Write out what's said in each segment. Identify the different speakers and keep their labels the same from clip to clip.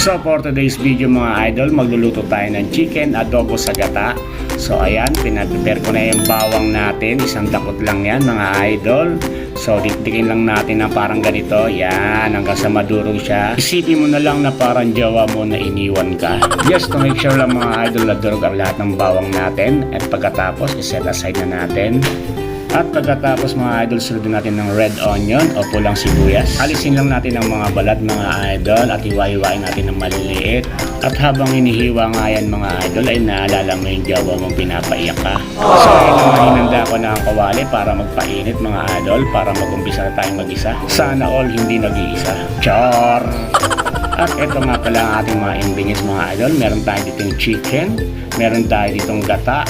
Speaker 1: So for today's video mga idol, magluluto tayo ng chicken adobo sa gata. So ayan, pinaprepare ko na yung bawang natin. Isang dakot lang yan mga idol. So dikdikin lang natin na parang ganito. Yan, hanggang sa madurog siya. Isipin mo na lang na parang jawa mo na iniwan ka. Just to make sure lang mga idol na durog ang lahat ng bawang natin. At pagkatapos, iset aside na natin. At pagkatapos mga idol, sunodin natin ng red onion o pulang sibuyas. Alisin lang natin ang mga balat mga idol at hiwa-hiwain natin ng maliliit. At habang inihiwa nga yan mga idol ay naalala mo yung jawa mong pinapaiyak ka. So ayun hinanda ko na ang kawali para magpainit mga idol para mag-umpisa na tayong mag-isa. Sana all hindi nag-iisa. Char! At ito nga pala ang ating mga ingredients mga idol. Meron tayo ditong chicken, meron tayo ditong gata,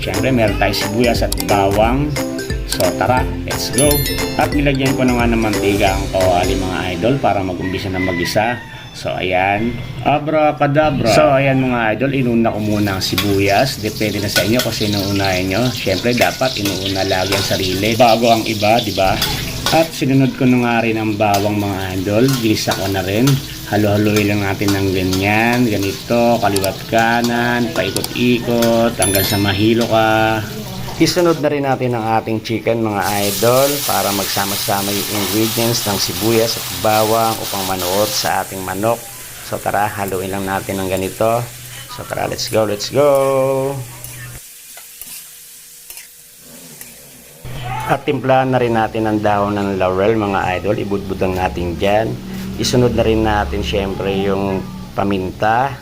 Speaker 1: Siyempre, meron tayo sibuyas at bawang. So tara, let's go. At nilagyan ko na nga ng mantiga ang kawali mga idol para mag-umbisa na mag-isa. So ayan, abracadabra. So ayan mga idol, inuna ko muna ang sibuyas. Depende na sa inyo kung sino unahin nyo. Siyempre dapat inuuna lagi ang sarili bago ang iba, di ba? At sinunod ko na nga rin ang bawang mga idol. Ginisa ko na rin. Halo-haloy lang natin ng ganyan, ganito, kaliwat kanan, paikot-ikot, hanggang sa mahilo ka. Isunod na rin natin ang ating chicken mga idol para magsama-sama yung ingredients ng sibuyas at bawang upang manuot sa ating manok. So tara, haluin lang natin ng ganito. So tara, let's go, let's go! At timplahan na rin natin ang dahon ng laurel mga idol. Ibudbudang natin dyan. Isunod na rin natin syempre yung paminta.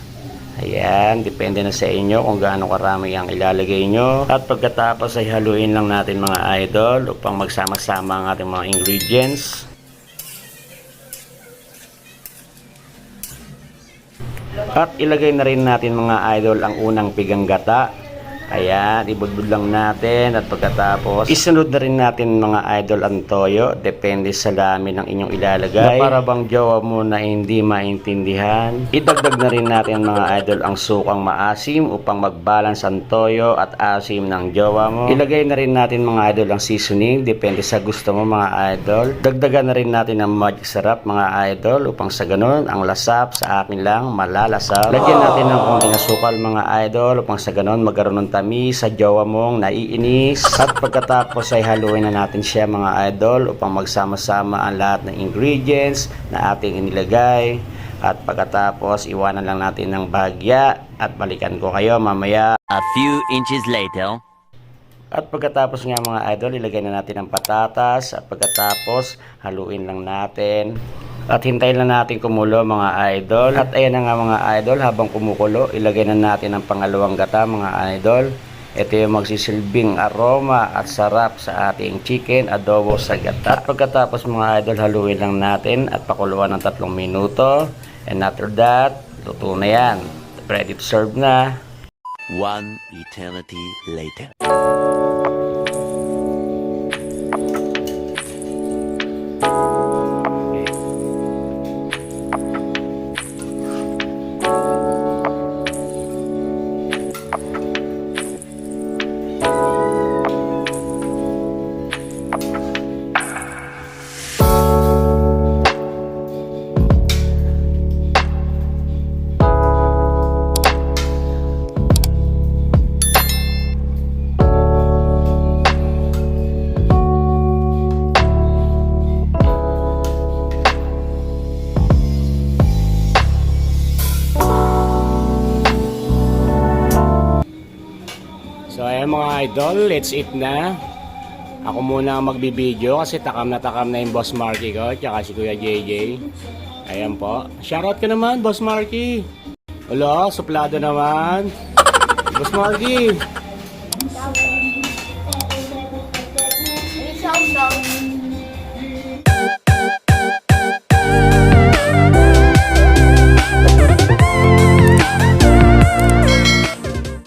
Speaker 1: Ayan, depende na sa inyo kung gaano karami ang ilalagay nyo. At pagkatapos ay haluin lang natin mga idol upang magsama-sama ang ating mga ingredients. At ilagay na rin natin mga idol ang unang pigang gata. Ayan, ibudbud lang natin at pagkatapos isunod na rin natin mga idol ang toyo. Depende sa dami ng inyong ilalagay. Na para bang jowa mo na hindi maintindihan. Idagdag na rin natin mga idol ang sukang maasim upang mag-balance ang toyo at asim ng jowa mo. Ilagay na rin natin mga idol ang seasoning. Depende sa gusto mo mga idol. Dagdagan na rin natin ang magic sarap mga idol upang sa ganun ang lasap sa akin lang malalasap. Lagyan natin ng konting asukal mga idol upang sa ganun magkaroon ng tamis sa jowa mong naiinis. At pagkatapos ay haluin na natin siya mga idol upang magsama-sama ang lahat ng ingredients na ating inilagay. At pagkatapos iwanan lang natin ng bagya at balikan ko kayo mamaya.
Speaker 2: A few inches later.
Speaker 1: At pagkatapos nga mga idol, ilagay na natin ang patatas at pagkatapos haluin lang natin. At hintayin lang natin kumulo mga idol. At ayan na nga mga idol, habang kumukulo, ilagay na natin ang pangalawang gata mga idol. Ito yung magsisilbing aroma at sarap sa ating chicken adobo sa gata. At pagkatapos mga idol, haluin lang natin at pakuluan ng tatlong minuto. And after that, luto na yan. Ready to serve na.
Speaker 2: One eternity later.
Speaker 1: Mga idol, let's eat na. Ako muna ang magbibideo kasi takam na takam na yung Boss Marky ko tsaka si Kuya JJ. Ayan po. Shoutout ka naman, Boss Marky. Hello, suplado naman. Boss Marky.
Speaker 3: Isang